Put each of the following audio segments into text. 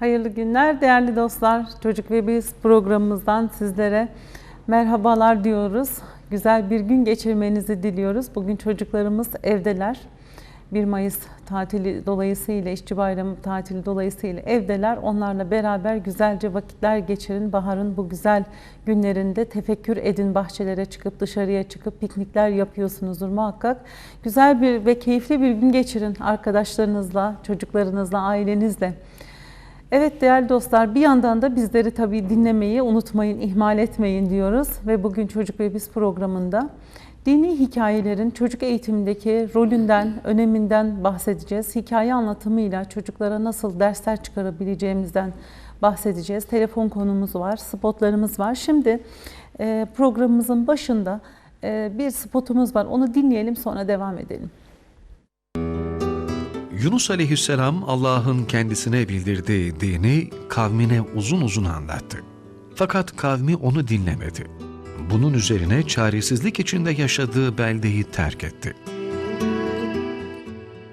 Hayırlı günler değerli dostlar. Çocuk ve Biz programımızdan sizlere merhabalar diyoruz. Güzel bir gün geçirmenizi diliyoruz. Bugün çocuklarımız evdeler. 1 Mayıs tatili dolayısıyla, işçi bayramı tatili dolayısıyla evdeler. Onlarla beraber güzelce vakitler geçirin. Baharın bu güzel günlerinde tefekkür edin. Bahçelere çıkıp dışarıya çıkıp piknikler yapıyorsunuzdur muhakkak. Güzel bir ve keyifli bir gün geçirin arkadaşlarınızla, çocuklarınızla, ailenizle. Evet değerli dostlar bir yandan da bizleri tabii dinlemeyi unutmayın, ihmal etmeyin diyoruz. Ve bugün Çocuk ve Biz programında dini hikayelerin çocuk eğitimindeki rolünden, öneminden bahsedeceğiz. Hikaye anlatımıyla çocuklara nasıl dersler çıkarabileceğimizden bahsedeceğiz. Telefon konumuz var, spotlarımız var. Şimdi e, programımızın başında e, bir spotumuz var. Onu dinleyelim sonra devam edelim. Yunus aleyhisselam Allah'ın kendisine bildirdiği dini kavmine uzun uzun anlattı. Fakat kavmi onu dinlemedi. Bunun üzerine çaresizlik içinde yaşadığı beldeyi terk etti.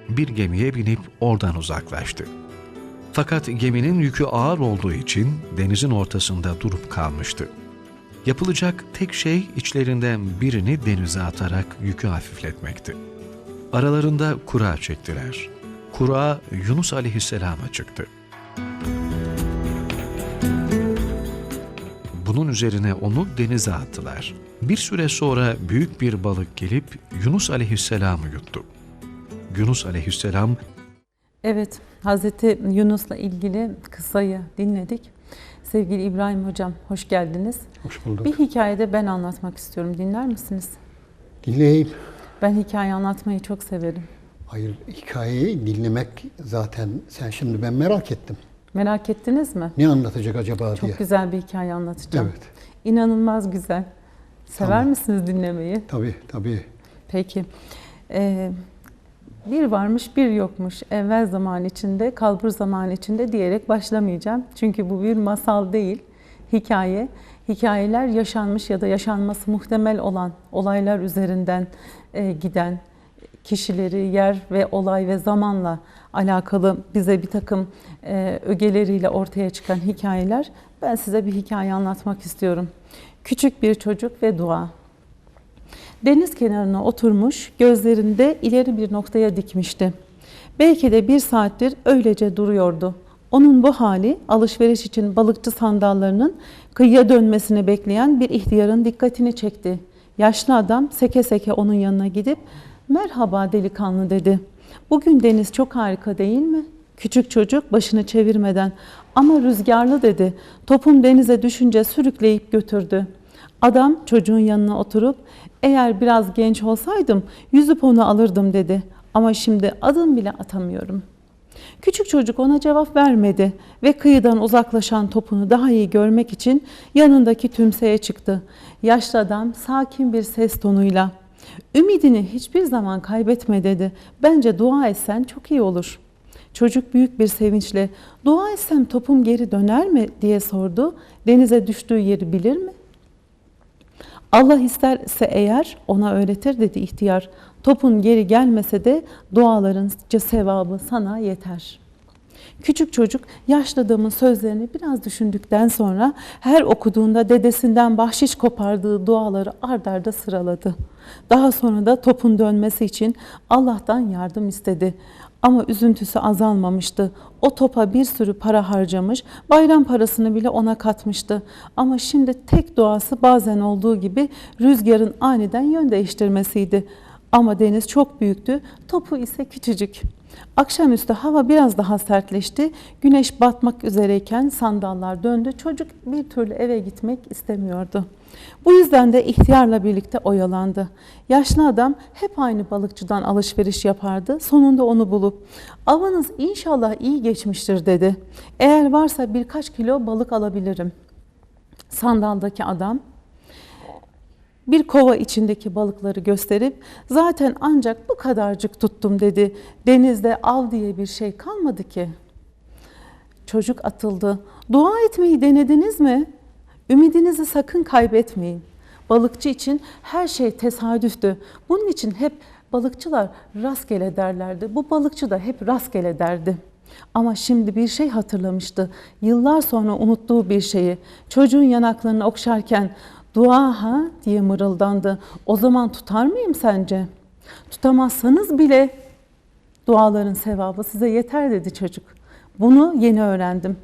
Bir gemiye binip oradan uzaklaştı. Fakat geminin yükü ağır olduğu için denizin ortasında durup kalmıştı. Yapılacak tek şey içlerinden birini denize atarak yükü hafifletmekti. Aralarında kura çektiler. Kura Yunus aleyhisselama çıktı. Bunun üzerine onu denize attılar. Bir süre sonra büyük bir balık gelip Yunus aleyhisselamı yuttu. Yunus aleyhisselam Evet, Hazreti Yunus'la ilgili kıssayı dinledik. Sevgili İbrahim Hocam, hoş geldiniz. Hoş bulduk. Bir hikayede ben anlatmak istiyorum. Dinler misiniz? Dinleyeyim. Ben hikaye anlatmayı çok severim. Hayır, hikayeyi dinlemek zaten sen şimdi ben merak ettim. Merak ettiniz mi? Ne anlatacak acaba diye. Çok güzel bir hikaye anlatacağım. Evet. İnanılmaz güzel. Sever Tamam. misiniz dinlemeyi? Tabii, tabii. Peki. Ee, bir varmış bir yokmuş evvel zaman içinde kalbur zaman içinde diyerek başlamayacağım. Çünkü bu bir masal değil, hikaye. Hikayeler yaşanmış ya da yaşanması muhtemel olan olaylar üzerinden e, giden kişileri, yer ve olay ve zamanla alakalı bize bir takım e, ögeleriyle ortaya çıkan hikayeler. Ben size bir hikaye anlatmak istiyorum. Küçük bir çocuk ve dua. Deniz kenarına oturmuş, gözlerinde ileri bir noktaya dikmişti. Belki de bir saattir öylece duruyordu. Onun bu hali alışveriş için balıkçı sandallarının kıyıya dönmesini bekleyen bir ihtiyarın dikkatini çekti. Yaşlı adam seke seke onun yanına gidip "Merhaba delikanlı." dedi. "Bugün deniz çok harika değil mi?" Küçük çocuk başını çevirmeden "Ama rüzgarlı." dedi. Topum denize düşünce sürükleyip götürdü. Adam çocuğun yanına oturup eğer biraz genç olsaydım yüzüp onu alırdım dedi. Ama şimdi adım bile atamıyorum. Küçük çocuk ona cevap vermedi ve kıyıdan uzaklaşan topunu daha iyi görmek için yanındaki tümseye çıktı. Yaşlı adam sakin bir ses tonuyla Ümidini hiçbir zaman kaybetme dedi. Bence dua etsen çok iyi olur. Çocuk büyük bir sevinçle dua etsem topum geri döner mi diye sordu. Denize düştüğü yeri bilir mi? Allah isterse eğer ona öğretir dedi ihtiyar. Topun geri gelmese de dualarınca sevabı sana yeter. Küçük çocuk yaşlı adamın sözlerini biraz düşündükten sonra her okuduğunda dedesinden bahşiş kopardığı duaları ard arda sıraladı. Daha sonra da topun dönmesi için Allah'tan yardım istedi. Ama üzüntüsü azalmamıştı. O topa bir sürü para harcamış, bayram parasını bile ona katmıştı. Ama şimdi tek duası bazen olduğu gibi rüzgarın aniden yön değiştirmesiydi. Ama deniz çok büyüktü, topu ise küçücük. Akşamüstü hava biraz daha sertleşti. Güneş batmak üzereyken sandallar döndü. Çocuk bir türlü eve gitmek istemiyordu. Bu yüzden de ihtiyarla birlikte oyalandı. Yaşlı adam hep aynı balıkçıdan alışveriş yapardı. Sonunda onu bulup avınız inşallah iyi geçmiştir dedi. Eğer varsa birkaç kilo balık alabilirim. Sandaldaki adam bir kova içindeki balıkları gösterip zaten ancak bu kadarcık tuttum dedi. Denizde av diye bir şey kalmadı ki. Çocuk atıldı. Dua etmeyi denediniz mi? Ümidinizi sakın kaybetmeyin. Balıkçı için her şey tesadüftü. Bunun için hep balıkçılar rastgele derlerdi. Bu balıkçı da hep rastgele derdi. Ama şimdi bir şey hatırlamıştı. Yıllar sonra unuttuğu bir şeyi. Çocuğun yanaklarını okşarken dua ha diye mırıldandı. O zaman tutar mıyım sence? Tutamazsanız bile duaların sevabı size yeter dedi çocuk. Bunu yeni öğrendim.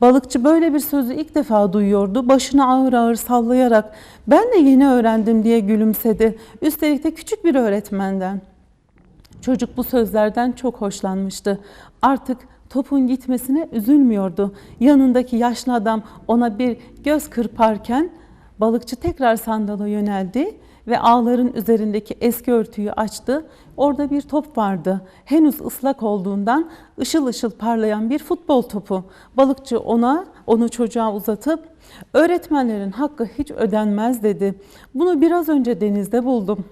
Balıkçı böyle bir sözü ilk defa duyuyordu. Başını ağır ağır sallayarak ben de yeni öğrendim diye gülümsedi. Üstelik de küçük bir öğretmenden. Çocuk bu sözlerden çok hoşlanmıştı. Artık topun gitmesine üzülmüyordu. Yanındaki yaşlı adam ona bir göz kırparken balıkçı tekrar sandala yöneldi ve ağların üzerindeki eski örtüyü açtı. Orada bir top vardı. Henüz ıslak olduğundan ışıl ışıl parlayan bir futbol topu. Balıkçı ona, onu çocuğa uzatıp öğretmenlerin hakkı hiç ödenmez dedi. Bunu biraz önce denizde buldum.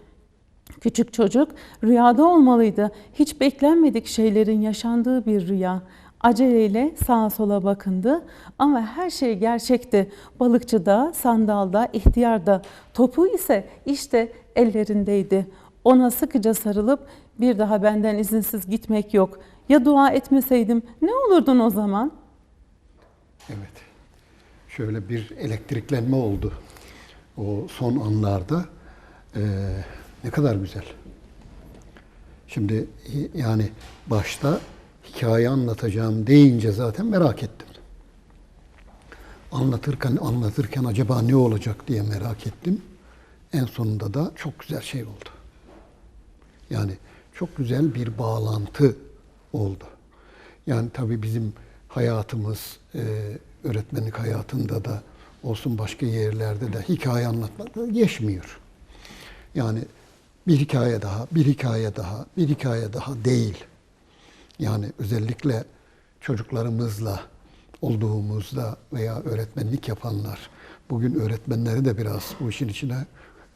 Küçük çocuk rüyada olmalıydı. Hiç beklenmedik şeylerin yaşandığı bir rüya. Aceleyle sağa sola bakındı ama her şey gerçekti. Balıkçı da, sandalda, ihtiyar da. Topu ise işte ellerindeydi. Ona sıkıca sarılıp bir daha benden izinsiz gitmek yok. Ya dua etmeseydim ne olurdun o zaman? Evet. Şöyle bir elektriklenme oldu. O son anlarda. Ee, ne kadar güzel. Şimdi yani başta hikaye anlatacağım deyince zaten merak ettim. Anlatırken anlatırken acaba ne olacak diye merak ettim. En sonunda da çok güzel şey oldu. Yani çok güzel bir bağlantı oldu. Yani tabii bizim hayatımız, e, öğretmenlik hayatında da olsun başka yerlerde de hikaye anlatmakla geçmiyor. Yani bir hikaye daha, bir hikaye daha, bir hikaye daha değil. Yani özellikle çocuklarımızla olduğumuzda veya öğretmenlik yapanlar, bugün öğretmenleri de biraz bu işin içine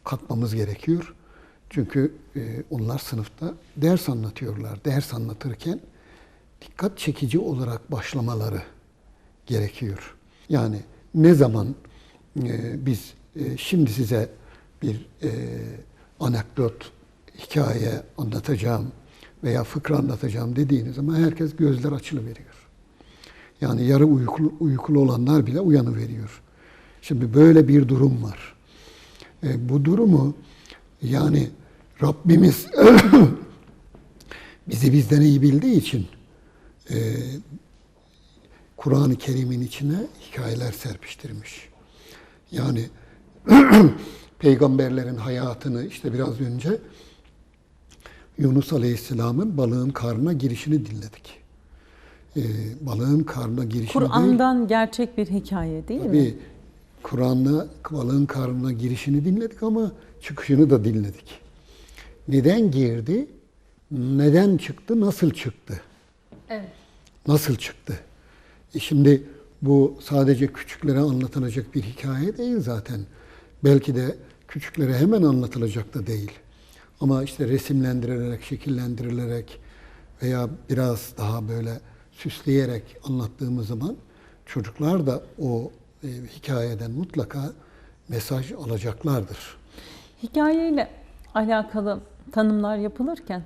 katmamız gerekiyor. Çünkü e, onlar sınıfta ders anlatıyorlar. Ders anlatırken dikkat çekici olarak başlamaları gerekiyor. Yani ne zaman e, biz e, şimdi size bir anekdot, hikaye anlatacağım veya fıkra anlatacağım dediğiniz zaman herkes gözler açılıveriyor. Yani yarı uykulu, uykulu olanlar bile uyanıveriyor. Şimdi böyle bir durum var. E, bu durumu yani Rabbimiz bizi bizden iyi bildiği için e, Kur'an-ı Kerim'in içine hikayeler serpiştirmiş. Yani peygamberlerin hayatını işte biraz önce Yunus Aleyhisselam'ın balığın karnına girişini dinledik. Ee, balığın karnına girişini değil, Kur'an'dan gerçek bir hikaye değil mi? tabii Kur'an'la balığın karnına girişini dinledik ama çıkışını da dinledik. Neden girdi? Neden çıktı? Nasıl çıktı? Evet. Nasıl çıktı? E şimdi bu sadece küçüklere anlatılacak bir hikaye değil zaten. Belki de küçüklere hemen anlatılacak da değil. Ama işte resimlendirilerek, şekillendirilerek veya biraz daha böyle süsleyerek anlattığımız zaman çocuklar da o e, hikayeden mutlaka mesaj alacaklardır. Hikayeyle alakalı tanımlar yapılırken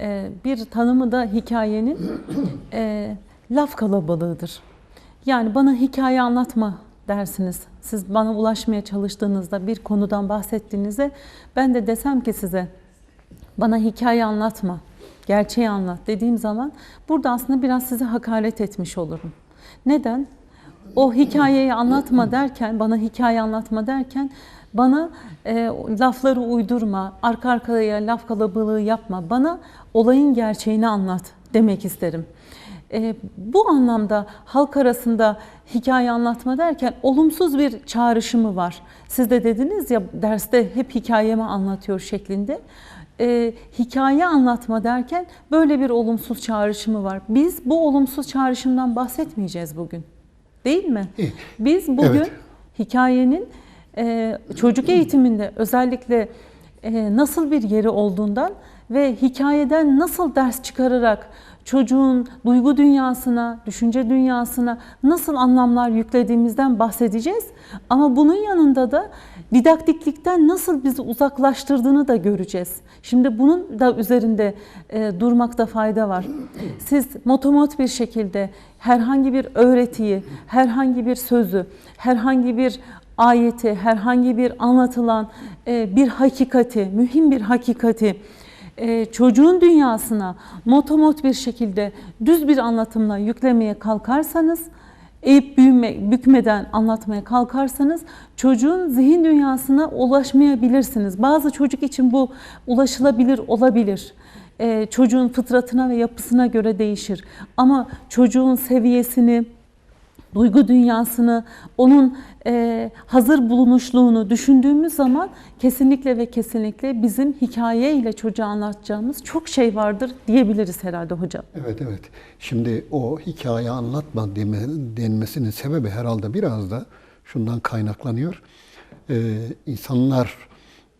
e, bir tanımı da hikayenin e, laf kalabalığıdır. Yani bana hikaye anlatma dersiniz. Siz bana ulaşmaya çalıştığınızda bir konudan bahsettiğinizde ben de desem ki size bana hikaye anlatma, gerçeği anlat dediğim zaman burada aslında biraz size hakaret etmiş olurum. Neden? O hikayeyi anlatma derken, bana hikaye anlatma derken bana e, lafları uydurma, arka arkaya laf kalabalığı yapma, bana olayın gerçeğini anlat demek isterim. E, bu anlamda halk arasında hikaye anlatma derken olumsuz bir çağrışımı var. Siz de dediniz ya derste hep hikayemi anlatıyor şeklinde. E, hikaye anlatma derken böyle bir olumsuz çağrışımı var. Biz bu olumsuz çağrışımdan bahsetmeyeceğiz bugün. Değil mi? Biz bugün Evet. hikayenin e, çocuk eğitiminde özellikle e, nasıl bir yeri olduğundan ve hikayeden nasıl ders çıkararak çocuğun duygu dünyasına, düşünce dünyasına nasıl anlamlar yüklediğimizden bahsedeceğiz. Ama bunun yanında da didaktiklikten nasıl bizi uzaklaştırdığını da göreceğiz. Şimdi bunun da üzerinde e, durmakta fayda var. Siz motomot bir şekilde herhangi bir öğretiyi, herhangi bir sözü, herhangi bir ayeti, herhangi bir anlatılan e, bir hakikati, mühim bir hakikati e, çocuğun dünyasına motomot bir şekilde düz bir anlatımla yüklemeye kalkarsanız, eğip büyüme, bükmeden anlatmaya kalkarsanız çocuğun zihin dünyasına ulaşmayabilirsiniz. Bazı çocuk için bu ulaşılabilir olabilir. E, çocuğun fıtratına ve yapısına göre değişir. Ama çocuğun seviyesini, duygu dünyasını, onun e, hazır bulunuşluğunu düşündüğümüz zaman kesinlikle ve kesinlikle bizim hikaye ile çocuğa anlatacağımız çok şey vardır diyebiliriz herhalde hocam. Evet evet. Şimdi o hikaye anlatma denmesinin sebebi herhalde biraz da şundan kaynaklanıyor. Ee, insanlar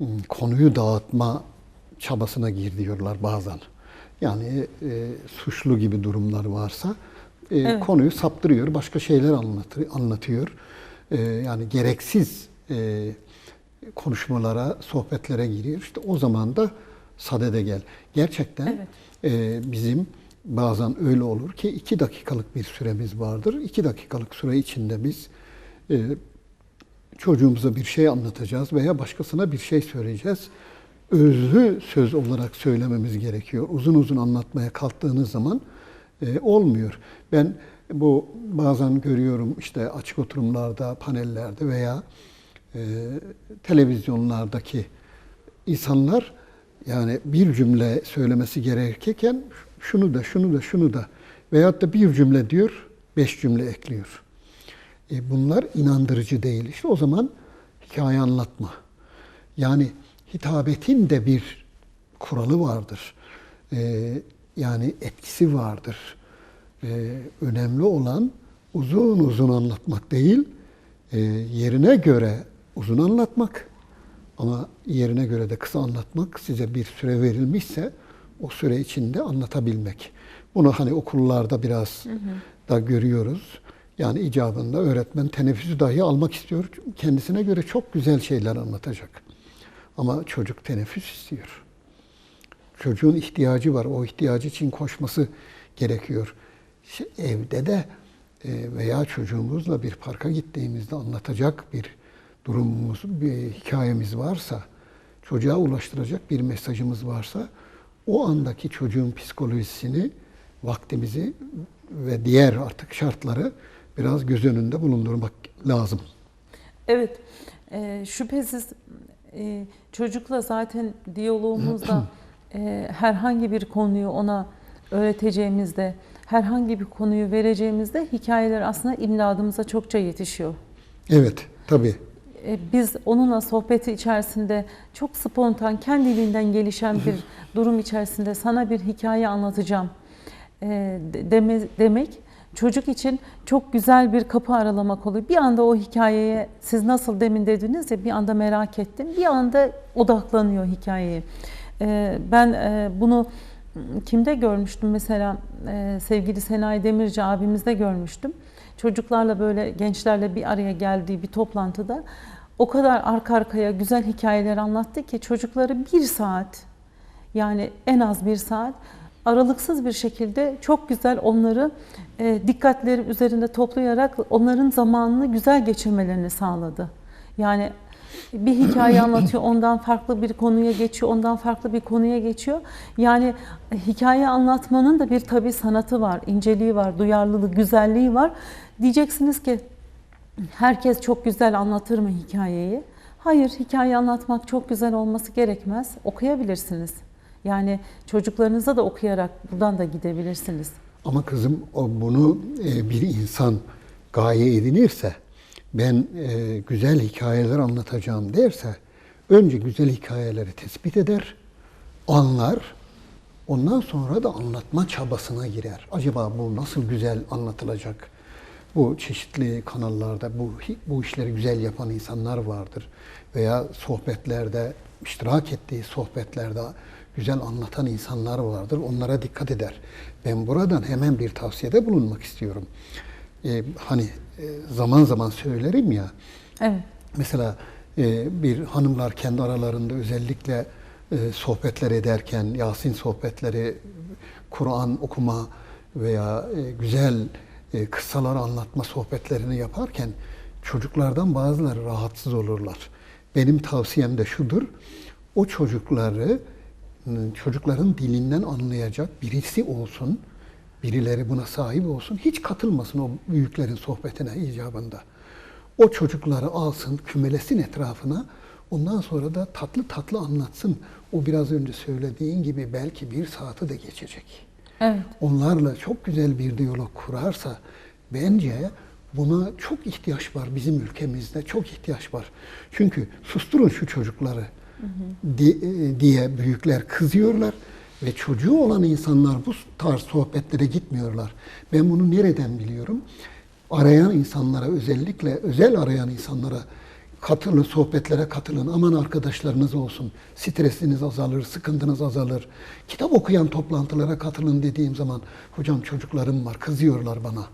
m, konuyu dağıtma çabasına giriyorlar bazen. Yani e, suçlu gibi durumlar varsa e, Evet. konuyu saptırıyor, başka şeyler anlatır, anlatıyor. E, yani gereksiz e, konuşmalara, sohbetlere giriyor. İşte o zaman da sadede gel. Gerçekten Evet. e, bizim bazen öyle olur ki iki dakikalık bir süremiz vardır. İki dakikalık süre içinde biz e, çocuğumuza bir şey anlatacağız veya başkasına bir şey söyleyeceğiz. Özlü söz olarak söylememiz gerekiyor. Uzun uzun anlatmaya kalktığınız zaman e, olmuyor. Ben bu bazen görüyorum işte açık oturumlarda, panellerde veya e, televizyonlardaki insanlar yani bir cümle söylemesi gerekirken şunu da şunu da şunu da veyahut da bir cümle diyor, beş cümle ekliyor. E bunlar inandırıcı değil. İşte o zaman hikaye anlatma. Yani hitabetin de bir kuralı vardır. E, yani etkisi vardır. E, önemli olan uzun uzun anlatmak değil, e, yerine göre uzun anlatmak ama yerine göre de kısa anlatmak size bir süre verilmişse o süre içinde anlatabilmek. Bunu hani okullarda biraz da görüyoruz. Yani icabında öğretmen teneffüsü dahi almak istiyor. Kendisine göre çok güzel şeyler anlatacak. Ama çocuk teneffüs istiyor. Çocuğun ihtiyacı var. O ihtiyacı için koşması gerekiyor. İşte evde de e, veya çocuğumuzla bir parka gittiğimizde anlatacak bir durumumuz, bir hikayemiz varsa, çocuğa ulaştıracak bir mesajımız varsa, o andaki çocuğun psikolojisini, vaktimizi ve diğer artık şartları biraz göz önünde bulundurmak lazım. Evet, e, şüphesiz e, çocukla zaten diyalogumuzda e, herhangi bir konuyu ona öğreteceğimizde, herhangi bir konuyu vereceğimizde hikayeler aslında imdadımıza çokça yetişiyor. Evet, tabii. E, biz onunla sohbeti içerisinde çok spontan, kendiliğinden gelişen bir durum içerisinde sana bir hikaye anlatacağım e, de- deme, demek çocuk için çok güzel bir kapı aralamak oluyor. Bir anda o hikayeye siz nasıl demin dediniz ya bir anda merak ettim. Bir anda odaklanıyor hikayeye. E, ben e, bunu kimde görmüştüm mesela e, sevgili Senay Demirci abimizde görmüştüm. Çocuklarla böyle gençlerle bir araya geldiği bir toplantıda o kadar arka arkaya güzel hikayeler anlattı ki çocukları bir saat yani en az bir saat aralıksız bir şekilde çok güzel onları e, dikkatleri üzerinde toplayarak onların zamanını güzel geçirmelerini sağladı. Yani bir hikaye anlatıyor, ondan farklı bir konuya geçiyor, ondan farklı bir konuya geçiyor. Yani hikaye anlatmanın da bir tabii sanatı var, inceliği var, duyarlılığı, güzelliği var. Diyeceksiniz ki herkes çok güzel anlatır mı hikayeyi? Hayır, hikaye anlatmak çok güzel olması gerekmez. Okuyabilirsiniz. Yani çocuklarınıza da okuyarak buradan da gidebilirsiniz. Ama kızım bunu e, bir insan gaye edinirse, ben e, güzel hikayeler anlatacağım derse, önce güzel hikayeleri tespit eder, anlar, ondan sonra da anlatma çabasına girer. Acaba bu nasıl güzel anlatılacak? Bu çeşitli kanallarda bu bu işleri güzel yapan insanlar vardır veya sohbetlerde iştirak ettiği sohbetlerde güzel anlatan insanlar vardır. Onlara dikkat eder. Ben buradan hemen bir tavsiyede bulunmak istiyorum. Ee, hani zaman zaman söylerim ya. Evet. Mesela e, bir hanımlar kendi aralarında özellikle e, sohbetler ederken, Yasin sohbetleri, Kur'an okuma veya e, güzel e, kıssalar anlatma sohbetlerini yaparken çocuklardan bazıları rahatsız olurlar. Benim tavsiyem de şudur. O çocukları çocukların dilinden anlayacak birisi olsun. Birileri buna sahip olsun. Hiç katılmasın o büyüklerin sohbetine icabında. O çocukları alsın, kümelesin etrafına. Ondan sonra da tatlı tatlı anlatsın. O biraz önce söylediğin gibi belki bir saati de geçecek. Evet. Onlarla çok güzel bir diyalog kurarsa bence buna çok ihtiyaç var bizim ülkemizde çok ihtiyaç var. Çünkü susturun şu çocukları di- e, diye büyükler kızıyorlar ve çocuğu olan insanlar bu tarz sohbetlere gitmiyorlar. Ben bunu nereden biliyorum? Arayan insanlara özellikle özel arayan insanlara katılın, sohbetlere katılın. Aman arkadaşlarınız olsun. Stresiniz azalır, sıkıntınız azalır. Kitap okuyan toplantılara katılın dediğim zaman hocam çocuklarım var, kızıyorlar bana.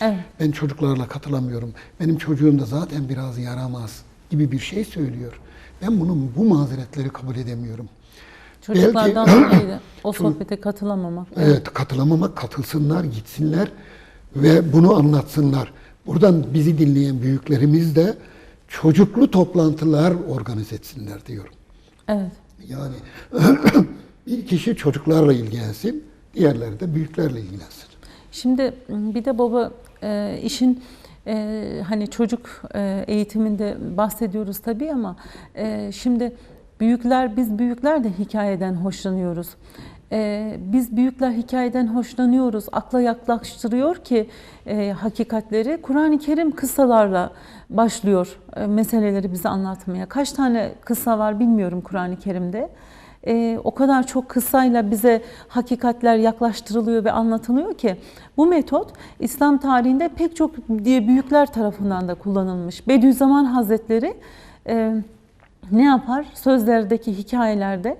Evet. Ben çocuklarla katılamıyorum. Benim çocuğum da zaten biraz yaramaz gibi bir şey söylüyor. Ben bunun bu mazeretleri kabul edemiyorum. Çocuklardan Belki- dolayı o sohbete katılamamak. Evet, katılamamak, katılsınlar, gitsinler ve bunu anlatsınlar. Buradan bizi dinleyen büyüklerimiz de çocuklu toplantılar organize etsinler diyorum. Evet. Yani bir kişi çocuklarla ilgilensin, diğerleri de büyüklerle ilgilensin. Şimdi m, bir de baba e, işin e, hani çocuk e, eğitiminde bahsediyoruz tabii ama e, şimdi büyükler biz büyükler de hikayeden hoşlanıyoruz. E, biz büyükler hikayeden hoşlanıyoruz. Akla yaklaştırıyor ki e, hakikatleri Kur'an-ı Kerim kıssalarla başlıyor e, meseleleri bize anlatmaya. Kaç tane kıssa var bilmiyorum Kur'an-ı Kerim'de. Ee, o kadar çok kısayla bize hakikatler yaklaştırılıyor ve anlatılıyor ki bu metot İslam tarihinde pek çok diye büyükler tarafından da kullanılmış. Bediüzzaman Hazretleri e, ne yapar? Sözlerdeki hikayelerde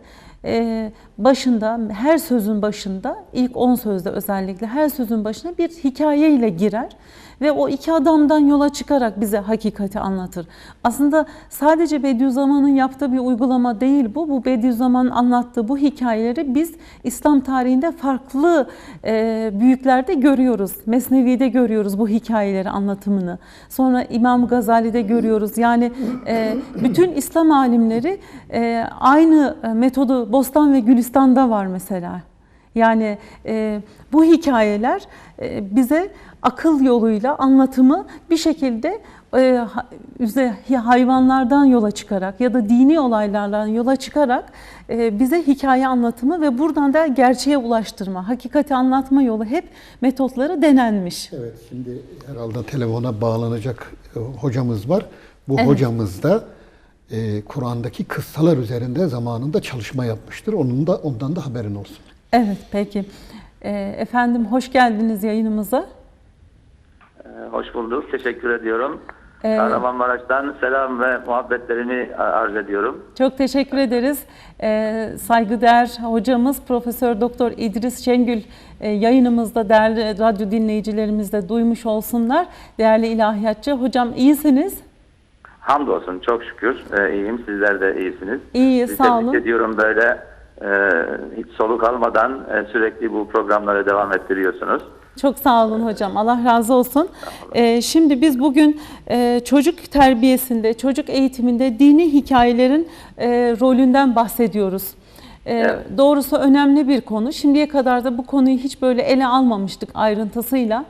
başında her sözün başında ilk 10 sözde özellikle her sözün başına bir hikaye ile girer ve o iki adamdan yola çıkarak bize hakikati anlatır. Aslında sadece Bediüzzaman'ın yaptığı bir uygulama değil bu. Bu Bediüzzaman'ın anlattığı bu hikayeleri biz İslam tarihinde farklı e, büyüklerde görüyoruz. Mesnevi'de görüyoruz bu hikayeleri anlatımını. Sonra İmam Gazali'de görüyoruz. Yani e, bütün İslam alimleri e, aynı metodu Bostan ve Gülistan'da var mesela. Yani e, bu hikayeler e, bize akıl yoluyla anlatımı bir şekilde e, hayvanlardan yola çıkarak ya da dini olaylardan yola çıkarak e, bize hikaye anlatımı ve buradan da gerçeğe ulaştırma, hakikati anlatma yolu hep metotları denenmiş. Evet, şimdi herhalde telefona bağlanacak e, hocamız var. Bu Evet. hocamız da e, Kur'an'daki kıssalar üzerinde zamanında çalışma yapmıştır. Onun da ondan da haberin olsun. Evet peki. E, efendim hoş geldiniz yayınımıza. Ee, Hoş bulduk. Teşekkür ediyorum. Ee, Kahramanmaraş'tan selam ve muhabbetlerimi arz ediyorum. Çok teşekkür ederiz. Ee, saygıdeğer hocamız Profesör Doktor İdris Şengül e, yayınımızda değerli radyo dinleyicilerimiz de duymuş olsunlar. Değerli ilahiyatçı hocam iyisiniz. Hamdolsun çok şükür ee, iyiyim. Sizler de iyisiniz. İyi, Sizi sağ olun. ediyorum böyle e, hiç soluk almadan e, sürekli bu programlara devam ettiriyorsunuz. Çok sağ olun hocam. Allah razı olsun. Ee, şimdi biz bugün e, çocuk terbiyesinde, çocuk eğitiminde dini hikayelerin e, rolünden bahsediyoruz. Evet. Doğrusu önemli bir konu. Şimdiye kadar da bu konuyu hiç böyle ele almamıştık ayrıntısıyla.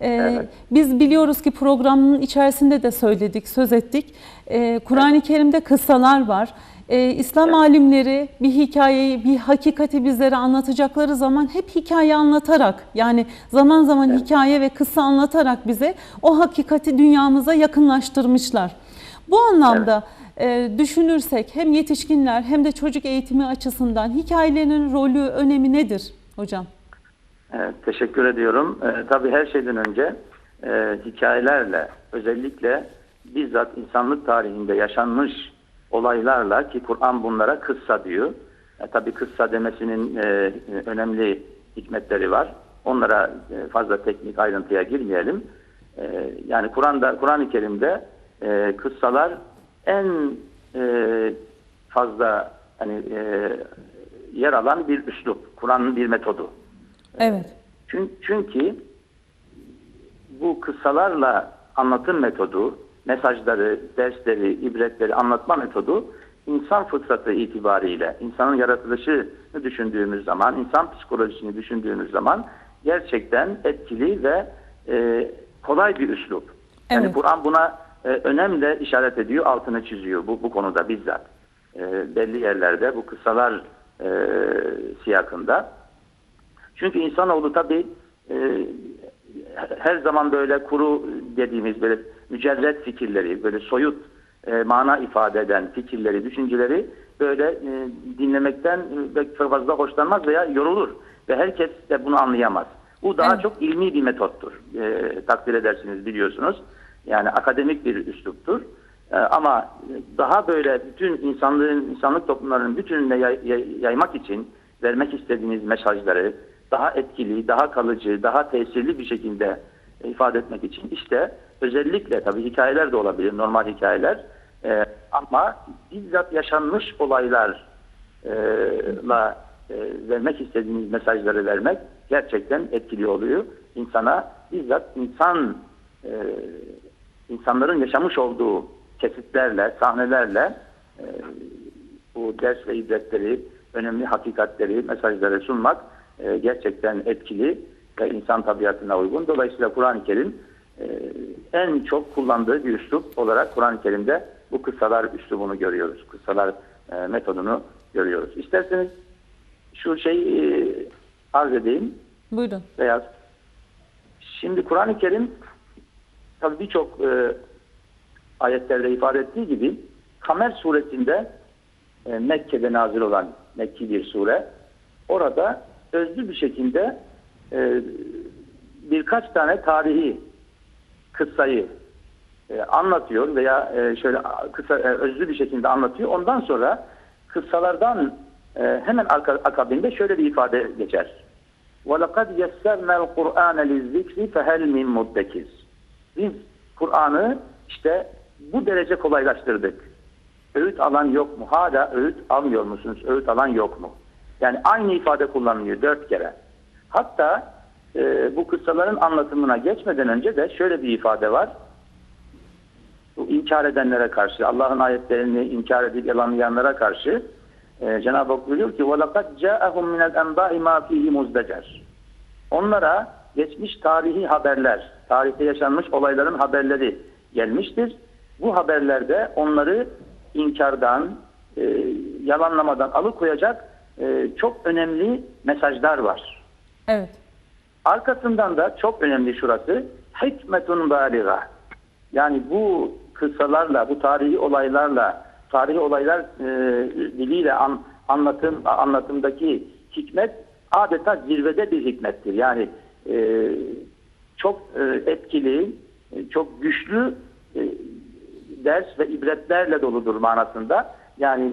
Ee, Evet. Biz biliyoruz ki programın içerisinde de söyledik, söz ettik. Ee, Kur'an-ı Kerim'de kıssalar var. Ee, İslam alimleri bir hikayeyi, bir hakikati bizlere anlatacakları zaman hep hikaye anlatarak yani zaman zaman hikaye ve kıssa anlatarak bize o hakikati dünyamıza yakınlaştırmışlar. Bu anlamda e, düşünürsek hem yetişkinler hem de çocuk eğitimi açısından hikayelerin rolü, önemi nedir hocam? Evet, teşekkür ediyorum. Ee, tabii her şeyden önce e, hikayelerle özellikle bizzat insanlık tarihinde yaşanmış olaylarla ki Kur'an bunlara kıssa diyor. E, tabii kıssa demesinin e, önemli hikmetleri var. Onlara e, fazla teknik ayrıntıya girmeyelim. E, yani Kur'an'da Kur'an-ı Kerim'de e, kıssalar en e, fazla hani e, yer alan bir üslup. Kur'an'ın bir metodu. Evet. Çünkü, çünkü bu kıssalarla anlatım metodu, mesajları, dersleri, ibretleri anlatma metodu insan fıtratı itibariyle, insanın yaratılışını düşündüğümüz zaman, insan psikolojisini düşündüğümüz zaman gerçekten etkili ve e, kolay bir üslup. Yani Evet. Kur'an buna e, önemli işaret ediyor, altını çiziyor bu, bu konuda bizzat. E, belli yerlerde bu kıssalar e, siyakında. Çünkü insanoğlu tabi her zaman böyle kuru dediğimiz böyle mücerret fikirleri, böyle soyut e, mana ifade eden fikirleri, düşünceleri böyle e, dinlemekten e, çok fazla hoşlanmaz veya yorulur. Ve herkes de bunu anlayamaz. Bu daha Evet. çok ilmi bir metottur. E, takdir edersiniz biliyorsunuz. Yani akademik bir üsluptur. E, ama daha böyle bütün insanlığın, insanlık toplumlarının bütününe yay- yay- yaymak için vermek istediğiniz mesajları daha etkili, daha kalıcı, daha tesirli bir şekilde ifade etmek için işte özellikle tabii hikayeler de olabilir, normal hikayeler E, ama bizzat yaşanmış olaylarla e, vermek istediğiniz mesajları vermek gerçekten etkili oluyor. İnsana bizzat insan e, insanların yaşamış olduğu kesitlerle, sahnelerle e, bu ders ve ibretleri, önemli hakikatleri, mesajları sunmak e, gerçekten etkili ve insan tabiatına uygun. Dolayısıyla Kur'an-ı Kerim e, en çok kullandığı bir üslup olarak Kur'an-ı Kerim'de bu kıssalar üslubunu görüyoruz. Kıssalar e, metodunu görüyoruz. İsterseniz şu şey e, arz edeyim Buyurun. beyaz. Şimdi Kur'an-ı Kerim tabii birçok e, ayetlerde ifade ettiği gibi Kamer suresinde e, Mekke'de nazil olan Mekki bir sure. Orada özlü bir şekilde e, birkaç tane tarihi kıssayı e, anlatıyor veya e, şöyle kısa e, özlü bir şekilde anlatıyor. Ondan sonra kıssalardan e, hemen arka, akabinde şöyle bir ifade geçer. وَلَقَدْ يَسَّرْنَا الْقُرْآنَ لِلذِّكْرِ فَهَلْ مِنْ مُدَّكِرٍ Biz Kur'an'ı işte bu derece kolaylaştırdık. Öğüt alan yok mu? Hala öğüt almıyor musunuz? Öğüt alan yok mu? Yani aynı ifade kullanılıyor dört kere. Hatta e, bu kıssaların anlatımına geçmeden önce de şöyle bir ifade var. Bu inkar edenlere karşı, Allah'ın ayetlerini inkar edip yalanlayanlara karşı e, Cenab-ı Hak buyuruyor ki وَلَقَدْ جَاءَهُمْ مِنَ الْاَنْبَاءِ مَا ف۪يهِ مُزْدَجَرٍ Onlara geçmiş tarihi haberler, tarihte yaşanmış olayların haberleri gelmiştir. Bu haberlerde onları inkardan, e, yalanlamadan alıkoyacak e, çok önemli mesajlar var. Evet. Arkasından da çok önemli şurası hikmetun baliga. Yani bu kıssalarla, bu tarihi olaylarla, tarihi olaylar e, diliyle an, anlatım anlatımdaki hikmet adeta zirvede bir hikmettir. Yani e, çok e, etkili, e, çok güçlü e, ders ve ibretlerle doludur manasında. Yani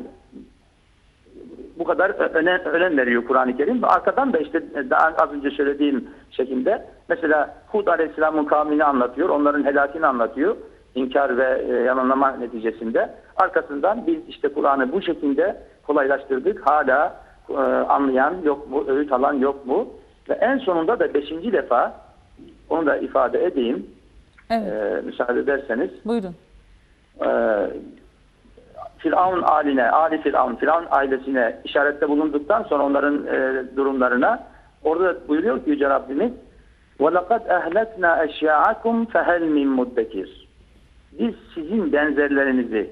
bu kadar ö- önem, veriyor Kur'an-ı Kerim. Ve Arkadan da işte daha az önce söylediğim şekilde mesela Hud Aleyhisselam'ın kavmini anlatıyor. Onların helakini anlatıyor. İnkar ve e, yalanlama neticesinde. Arkasından biz işte Kur'an'ı bu şekilde kolaylaştırdık. Hala e, anlayan yok mu, öğüt alan yok mu? Ve en sonunda da beşinci defa onu da ifade edeyim. Evet. E, müsaade ederseniz. Buyurun. e, Firavun aline, Ali Firavun, Firavun ailesine işarette bulunduktan sonra onların e, durumlarına orada buyuruyor ki Yüce Rabbimiz وَلَقَدْ اَهْلَكْنَا اَشْيَاءَكُمْ فَهَلْ مِنْ مُدَّكِرٍ Biz sizin benzerlerinizi,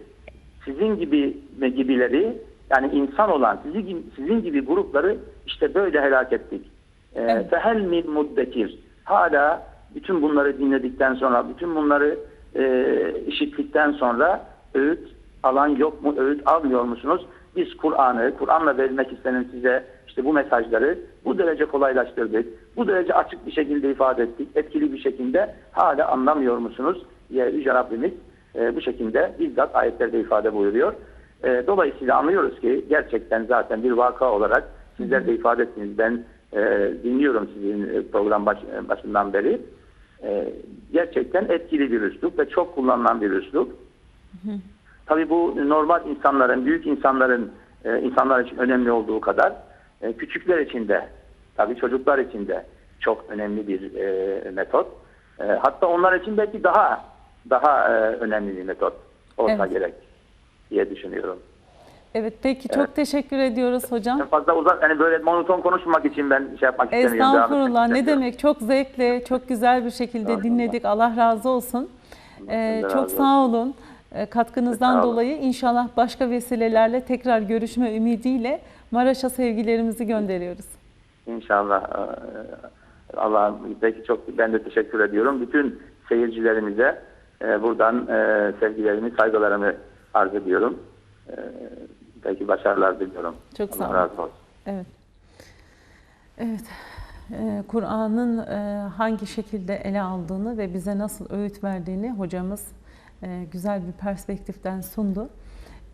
sizin gibi ve gibileri yani insan olan sizin gibi, sizin gibi grupları işte böyle helak ettik. E, Evet. فَهَلْ مِنْ مُدَّكِرٍ Hala bütün bunları dinledikten sonra, bütün bunları e, işittikten sonra öğüt alan yok mu, öğüt almıyor musunuz? Biz Kur'an'ı, Kur'an'la verilmek istenen size işte bu mesajları bu derece kolaylaştırdık, bu derece açık bir şekilde ifade ettik, etkili bir şekilde hala anlamıyor musunuz diye Yüce Rabbimiz e, bu şekilde bizzat ayetlerde ifade buyuruyor. E, dolayısıyla anlıyoruz ki gerçekten zaten bir vaka olarak sizler de ifade ettiniz. Ben e, dinliyorum sizin e, program baş, e, başından beri. E, gerçekten etkili bir üslup ve çok kullanılan bir üslup. Tabii bu normal insanların, büyük insanların e, insanlar için önemli olduğu kadar e, küçükler için de, tabii çocuklar için de çok önemli bir e, metot. E, hatta onlar için belki daha daha e, önemli bir metot olsa Evet. gerek diye düşünüyorum. Evet peki çok teşekkür ediyoruz hocam. Fazla uzak, hani böyle monoton konuşmamak için ben şey yapmak istemiyorum. Estağfurullah ne demek çok zevkle çok güzel bir şekilde dinledik Allah razı olsun. Ee, çok sağ olun katkınızdan Sağ olun. dolayı inşallah başka vesilelerle tekrar görüşme ümidiyle Maraş'a sevgilerimizi gönderiyoruz. İnşallah. e, Allah peki çok ben de teşekkür ediyorum. Bütün seyircilerimize e, buradan e, sevgilerimi, saygılarımı arz ediyorum. E, Peki başarılar diliyorum. Çok sağ Allah olun. razı olsun. Evet. Evet. Kur'an'ın e, hangi şekilde ele aldığını ve bize nasıl öğüt verdiğini hocamız e, güzel bir perspektiften sundu.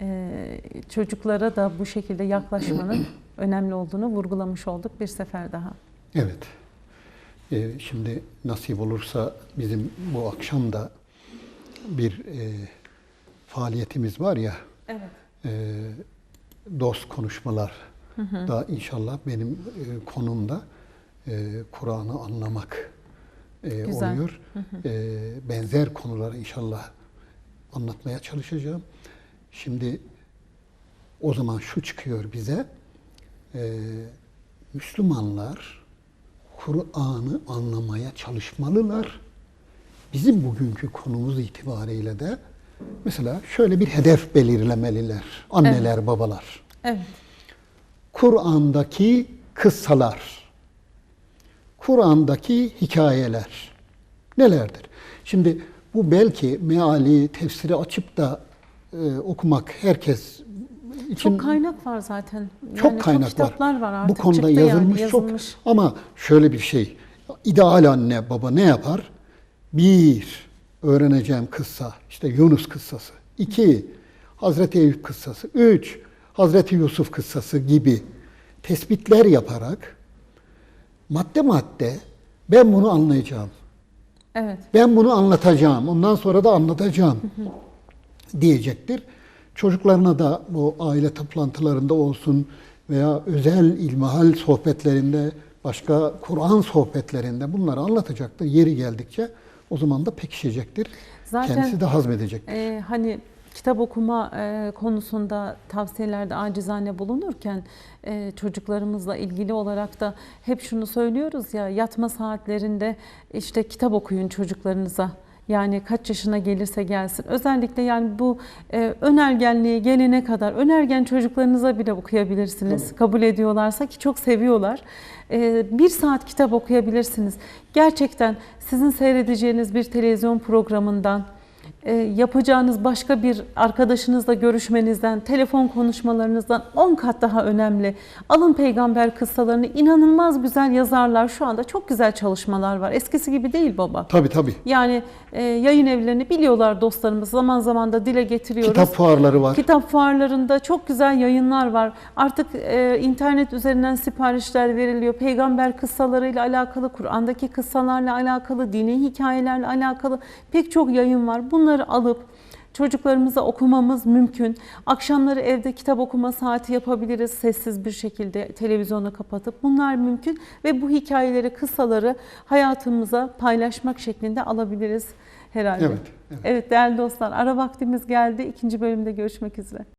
E, Çocuklara da bu şekilde yaklaşmanın önemli olduğunu vurgulamış olduk bir sefer daha. Evet. Ee, şimdi nasip olursa bizim bu akşam da bir e, faaliyetimiz var ya. Evet. e, dost konuşmalar da inşallah benim e, konumda e, Kur'an'ı anlamak e, Güzel. oluyor. E, benzer konuları inşallah anlatmaya çalışacağım. Şimdi o zaman şu çıkıyor bize. e, Müslümanlar Kur'an'ı anlamaya çalışmalılar. Bizim bugünkü konumuz itibariyle de mesela şöyle bir hedef belirlemeliler. Anneler, babalar. Evet. Kur'an'daki kıssalar, Kur'an'daki hikayeler nelerdir? Şimdi bu belki meali, tefsiri açıp da e, okumak herkes için Çok kaynak var zaten. çok Yani kaynak kitaplar var artık. Bu konuda çıktı yani, yazılmış, yazılmış. çok. Ama şöyle bir şey. ideal anne baba ne yapar? Bir, öğreneceğim kıssa. işte Yunus kıssası. İki, Hazreti Eyüp kıssası. Üç, Hazreti Yusuf kıssası gibi tespitler yaparak madde madde ben bunu anlayacağım. Evet. Ben bunu anlatacağım. Ondan sonra da anlatacağım diyecektir. Çocuklarına da bu aile toplantılarında olsun veya özel ilmihal sohbetlerinde, başka Kur'an sohbetlerinde bunları anlatacaktır. Yeri geldikçe o zaman da pekişecektir. Zaten, Kendisi de hazmedecektir. Ee, hani kitap okuma e, konusunda tavsiyelerde acizane bulunurken e, çocuklarımızla ilgili olarak da hep şunu söylüyoruz ya yatma saatlerinde işte kitap okuyun çocuklarınıza. Yani kaç yaşına gelirse gelsin. Özellikle yani bu e, önergenliğe gelene kadar önergen çocuklarınıza bile okuyabilirsiniz. Kabul ediyorlarsa ki çok seviyorlar. E, bir saat kitap okuyabilirsiniz. Gerçekten sizin seyredeceğiniz bir televizyon programından, e, yapacağınız başka bir arkadaşınızla görüşmenizden, telefon konuşmalarınızdan 10 kat daha önemli. Alın peygamber kıssalarını inanılmaz güzel yazarlar. Şu anda çok güzel çalışmalar var. Eskisi gibi değil baba. Tabii tabii. Yani e, yayın evlerini biliyorlar dostlarımız. Zaman zaman da dile getiriyoruz. Kitap fuarları var. Kitap fuarlarında çok güzel yayınlar var. Artık e, internet üzerinden siparişler veriliyor. Peygamber kıssalarıyla alakalı, Kur'an'daki kıssalarla alakalı, dini hikayelerle alakalı pek çok yayın var. Bunları alıp çocuklarımıza okumamız mümkün. Akşamları evde kitap okuma saati yapabiliriz sessiz bir şekilde televizyonu kapatıp. Bunlar mümkün ve bu hikayeleri, kıssaları hayatımıza paylaşmak şeklinde alabiliriz herhalde. Evet, evet. evet değerli dostlar ara vaktimiz geldi. İkinci bölümde görüşmek üzere.